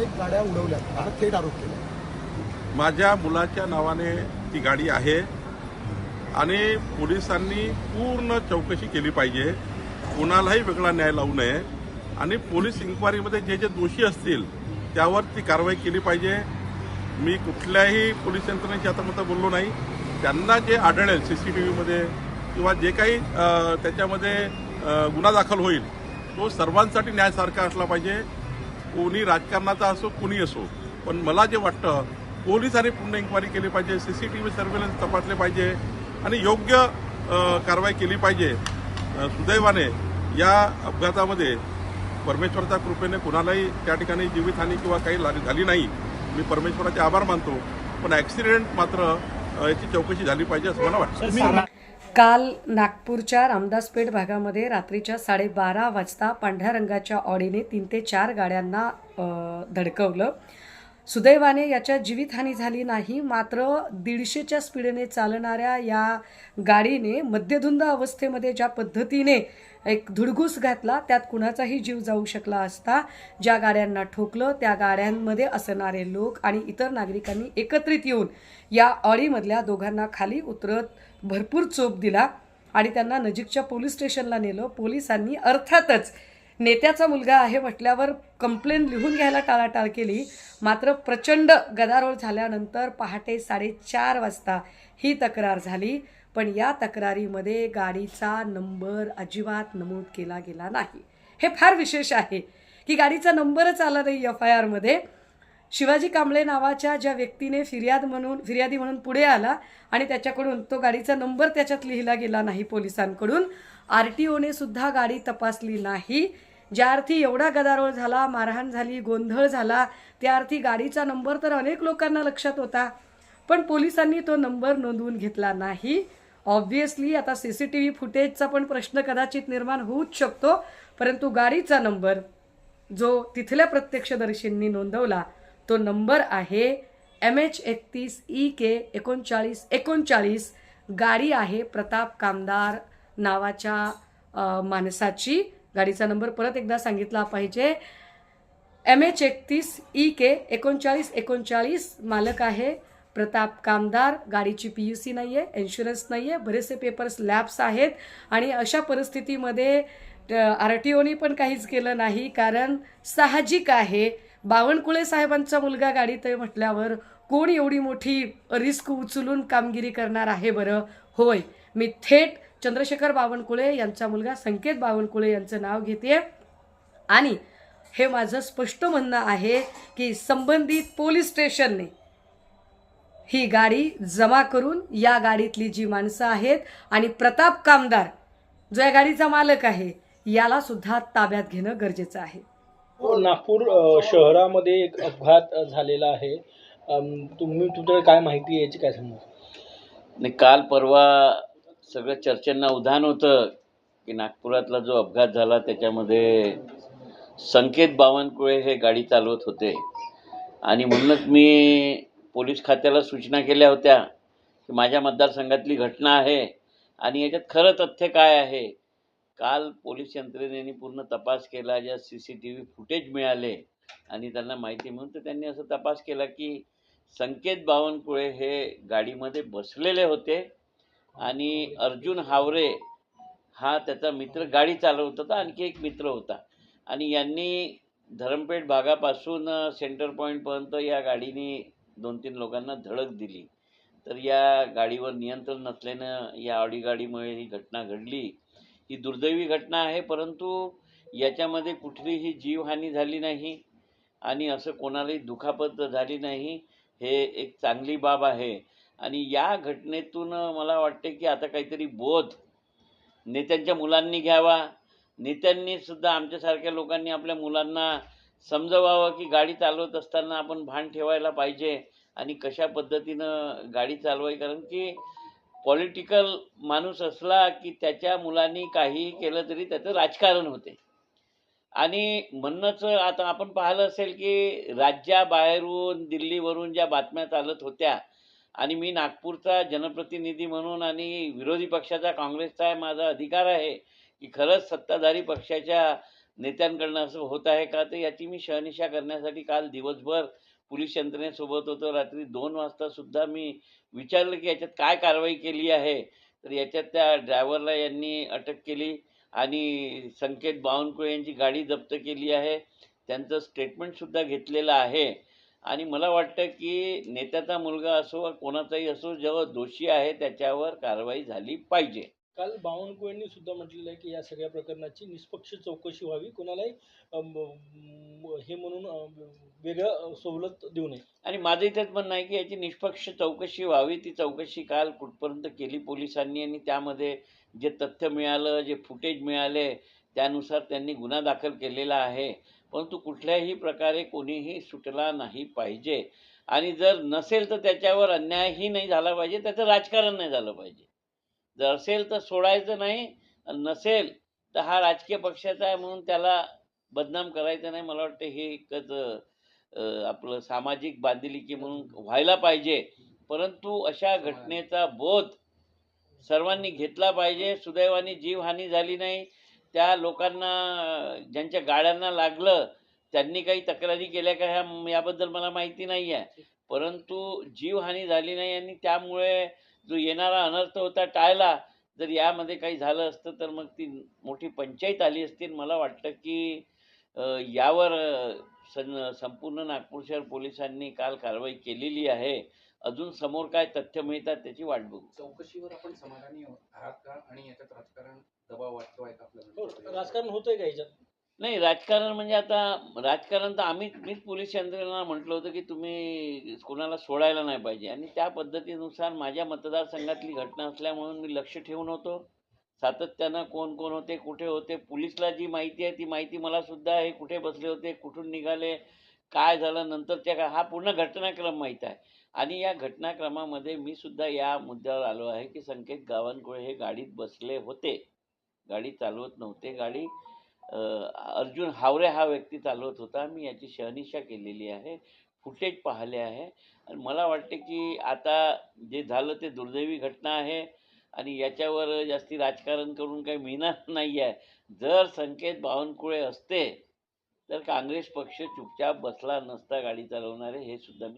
एक गाड्या उडवल्या. आता थेट आरोप केला. माझ्या मुलाच्या नावाने ती गाडी आहे आणि पोलिसांनी पूर्ण चौकशी केली पाहिजे. कुणालाही वेगळा न्याय लावू नये. आणि पोलीस इन्क्वायरीमध्ये जे जे दोषी असतील त्यावर ती कारवाई केली पाहिजे. मी कुठल्याही पोलीस यंत्रणेशी आतापर्यंत बोललो नाही. त्यांना जे आढळेल सी सी टी व्हीमध्ये किंवा जे काही त्याच्यामध्ये गुन्हा दाखल होईल तो सर्वांसाठी न्यायासारखा असला पाहिजे. कोणी राजकारणाचा असो कुणी असो. पण मला जे वाटतं पोलिसांनी पूर्ण इन्क्वायरी केली पाहिजे C C T V surveillance तपासले पाहिजे आणि योग्य कारवाई केली पाहिजे. सुदैवाने या अपघातामध्ये परमेश्वराच्या कृपेने कुणालाही त्या ठिकाणी जीवितहानी किंवा काही झाली नाही. मी परमेश्वराचे आभार मानतो. पण ॲक्सिडेंट मात्र याची चौकशी झाली पाहिजे असं मला वाटतं. काल नागपूरच्या रामदासपेठ भागामध्ये रात्रीच्या साडेबारा वाजता पांढऱ्या रंगाच्या ऑडीने तीन ते चार गाड्यांना धडकवलं. सुदैवाने याच्या जीवितहानी झाली नाही मात्र दीडशेच्या स्पीडने चालणाऱ्या या गाडीने मध्यधुंद अवस्थेमध्ये ज्या पद्धतीने एक धुडगूस घातला त्यात कुणाचाही जीव जाऊ शकला असता. ज्या गाड्यांना ठोकलं त्या गाड्यांमध्ये असणारे लोक आणि इतर नागरिकांनी एकत्रित येऊन या ऑडीमधल्या दोघांना खाली उतरत भरपूर चोप दिला आणि त्यांना नजीकच्या पोलीस स्टेशनला नेलं. पोलिसांनी अर्थातच नेत्याचा मुलगा आहे म्हटल्यावर कंप्लेन लिहून घ्यायला टाळाटाळ केली. मात्र प्रचंड गदारोळ झाल्यानंतर पहाटे साडेचार वाजता ही तक्रार झाली. पण या तक्रारीमध्ये गाडीचा नंबर अजिबात नमूद केला गेला नाही. हे फार विशेष आहे की गाडीचा नंबरच आला नाही एफ आय आरमध्ये. शिवाजी कांबळे नावाच्या ज्या व्यक्तीने फिर्याद म्हणून फिर्यादी म्हणून पुढे आला आणि त्याच्याकडून तो गाडीचा नंबर त्याच्यात लिहिला गेला नाही पोलिसांकडून आर टी ओने सुद्धा गाडी तपासली नाही. ज्या अर्थी एवढा गदारोळ झाला मारहाण झाली गोंधळ झाला त्या अर्थी गाडीचा नंबर तर अनेक लोकांना लक्षात होता. पण पोलिसांनी तो नंबर नोंदवून घेतला नाही. ऑब्व्हियसली आता सी सी टी व्ही फुटेजचा पण प्रश्न कदाचित निर्माण होऊच शकतो परंतु गाडीचा नंबर जो तिथल्या प्रत्यक्षदर्शींनी नोंदवला तो नंबर आहे एम एच एकतीस ई के एकोणचाळीस एकोणचाळीस. गाडी आहे प्रताप कामदार नावाच्या माणसाची. गाडीचा नंबर परत एकदा सांगितला पाहिजे. एम एच एकतीस ई के एकोणचाळीस एकोणचाळीस मालक आहे. प्रताप कामदार गाडीची पी यू सी नाही आहे इन्शुरन्स नाही आहे बरेचसे पेपर्स लॅब्स आहेत आणि अशा परिस्थितीमध्ये आर टी ओनी पण काहीच केलं नाही. कारण साहजिक आहे. बावनकुळे साहेबांचा मुलगा गाडीत आहे म्हटल्यावर कोण एवढी मोठी रिस्क उचलून कामगिरी करणार आहे बरं? होय. मी थेट चंद्रशेखर बावनकुळे यांचा मुलगा संकेत बावनकुळे यांचं नाव घेते. आणि हे माझं स्पष्ट म्हणणं आहे की संबंधित पोलीस स्टेशनने ही गाडी जमा करून या गाडीतली जी माणसं आहेत आणि प्रताप कामदार जो या गाडीचा मालक आहे याला सुद्धा ताब्यात घेणं गरजेचं आहे. हो, नागपूर शहरामध्ये एक अपघात झालेला आहे. तुम्ही तुमच्याकडे काय माहिती आहे याची काय सांगा? नाही काल परवा सगळं चर्चेंना उधाण होतं की नागपुरातला जो अपघात झाला त्याच्यामध्ये संकेत बावनकुळे हे गाडी चालवत होते. आणि म्हणूनच मी पोलीस खात्याला सूचना केल्या होत्या की माझ्या मतदारसंघातली घटना आहे आणि याच्यात खरं तथ्य काय आहे? काल पोलीस यंत्रणेने पूर्ण तपास केला ज्या C C T V footage मिळाले आणि त्यांना माहिती म्हणून तर त्यांनी असं तपास केला की संकेत बावनकुळे हे गाडीमध्ये बसलेले होते आणि अर्जुन हावरे हा त्याचा मित्र गाडी चालवत होता आणखी एक मित्र होता. आणि यांनी धरमपेठ भागापासून सेंटर पॉईंटपर्यंत या गाडीने दोन तीन लोकांना धडक दिली. तर या गाडीवर नियंत्रण नसल्यानं या ऑडी गाडीमुळे ही घटना घडली. ही दुर्दैवी घटना आहे परंतु याच्यामध्ये कुठलीही जीवहानी झाली नाही आणि असं कोणालाही दुखापत झाली नाही हे एक चांगली बाब आहे. आणि या घटनेतून मला वाटते की आता काहीतरी बोध नेत्यांच्या मुलांनी घ्यावा. नेत्यांनी सुद्धा आमच्यासारख्या लोकांनी आपल्या मुलांना समजवावं की गाडी चालवत असताना आपण भान ठेवायला पाहिजे आणि कशा पद्धतीनं गाडी चालवाय कारण की पॉलिटिकल माणूस असला की त्याच्या मुलांनी काही केलं तरी त्याचं राजकारण होते. आणि म्हणणंच आता आपण पाहिलं असेल की राज्याबाहेरून दिल्लीवरून ज्या बातम्या चालत होत्या आणि मी नागपूरचा जनप्रतिनिधी म्हणून आणि विरोधी पक्षाचा काँग्रेसचा माझा अधिकार आहे की खरंच सत्ताधारी पक्षाच्या नेत्यांकडनं असं होत आहे का? तर याची मी शहनिशा करण्यासाठी काल दिवसभर पोलीस यंत्रणेसोबत होतो. रात्री दोन वाजता सुद्धा मी विचारलं की याच्यात काय कारवाई केली आहे? तर याच्यात त्या ड्रायव्हरला यांनी अटक केली आणि संकेत बावनकुळे यांची गाडी जप्त केली आहे. त्यांचं स्टेटमेंटसुद्धा घेतलेलं आहे. आणि मला वाटतं की नेत्याचा मुलगा असो वा कोणाचाही असो जेव्हा दोषी आहे त्याच्यावर कारवाई झाली पाहिजे. काल बावनकुळेंनी सुद्धा म्हटलेलं आहे की या सगळ्या प्रकरणाची निष्पक्ष चौकशी व्हावी. कोणालाही हे म्हणून वेगळं सवलत देऊ नये. आणि माझं इथेच म्हणणं आहे की याची निष्पक्ष चौकशी व्हावी. ती चौकशी काल कुठपर्यंत केली पोलिसांनी आणि त्यामध्ये जे तथ्य मिळालं जे फुटेज मिळाले त्यानुसार त्यांनी गुन्हा दाखल केलेला आहे. परंतु कुठल्याही प्रकारे कोणीही सुटला नाही पाहिजे. आणि जर नसेल तर त्याच्यावर अन्यायही नाही झाला पाहिजे त्याचं राजकारण नाही झालं पाहिजे. जर असेल तर सोडायचं नाही नसेल तर हा राजकीय पक्षाचा आहे म्हणून त्याला बदनाम करायचं नाही. मला वाटतं हे एकच आपलं सामाजिक बांधिलकी म्हणून व्हायला पाहिजे. परंतु अशा घटनेचा बोध सर्वांनी घेतला पाहिजे. सुदैवाने जीवहानी झाली नाही. त्या लोकांना ज्यांच्या गाड्यांना लागलं त्यांनी काही तक्रारी केल्या का ह्या याबद्दल मला माहिती नाही आहे परंतु जीवहानी झाली नाही आणि त्यामुळे जो येणारा अनर्थ होता टाळला जर यामध्ये काही झालं असतं तर मग ती मोठी पंचायत आली असती मला वाटतं की यावर सन संपूर्ण नागपूर शहर पोलिसांनी काल कारवाई केलेली आहे. अजून समोर काय तथ्य मिळतात त्याची वाट बघू. चौकशीवर आपण समाधानी आहात का? आणि याच्यात राजकारण दबाव वाटतोय का हो, आपल्याला राजकारण होतंय का याच्यात? नाही राजकारण म्हणजे आता राजकारण तर आम्ही मीच पोलीस यंत्रणा म्हटलं होतं की तुम्ही कोणाला सोडायला नाही पाहिजे. आणि त्या पद्धतीनुसार माझ्या मतदारसंघातली घटना असल्यामुळे मी लक्ष ठेवून होतो. सातत्यानं कोण कोण होते कुठे होते पोलीसला जी माहिती आहे ती माहिती मला सुद्धा हे कुठे बसले होते कुठून निघाले काय झालं नंतरच्या काय हा पूर्ण घटनाक्रम माहीत आहे. आणि या घटनाक्रमामध्ये मी सुद्धा या मुद्द्यावर आलो आहे की संकेत गावनकुळे हे गाडीत बसले होते. गाडी चालवत नव्हते गाडी. अर्जुन हावरे हा व्यक्ती चालवत होता. मी याची शहनिशा केलेली आहे. फुटेज पाहिले आहे. आणि मला वाटते की आता जे झालं ते दुर्दैवी घटना आहे. आणि याच्यावर जास्ती राजकारण करून काही मिळणार नाही आहे. जर संकेत बावनकुळे असते तर काँग्रेस पक्ष चुपचाप बसला नसता गाडी चालवणारे हे सुद्धा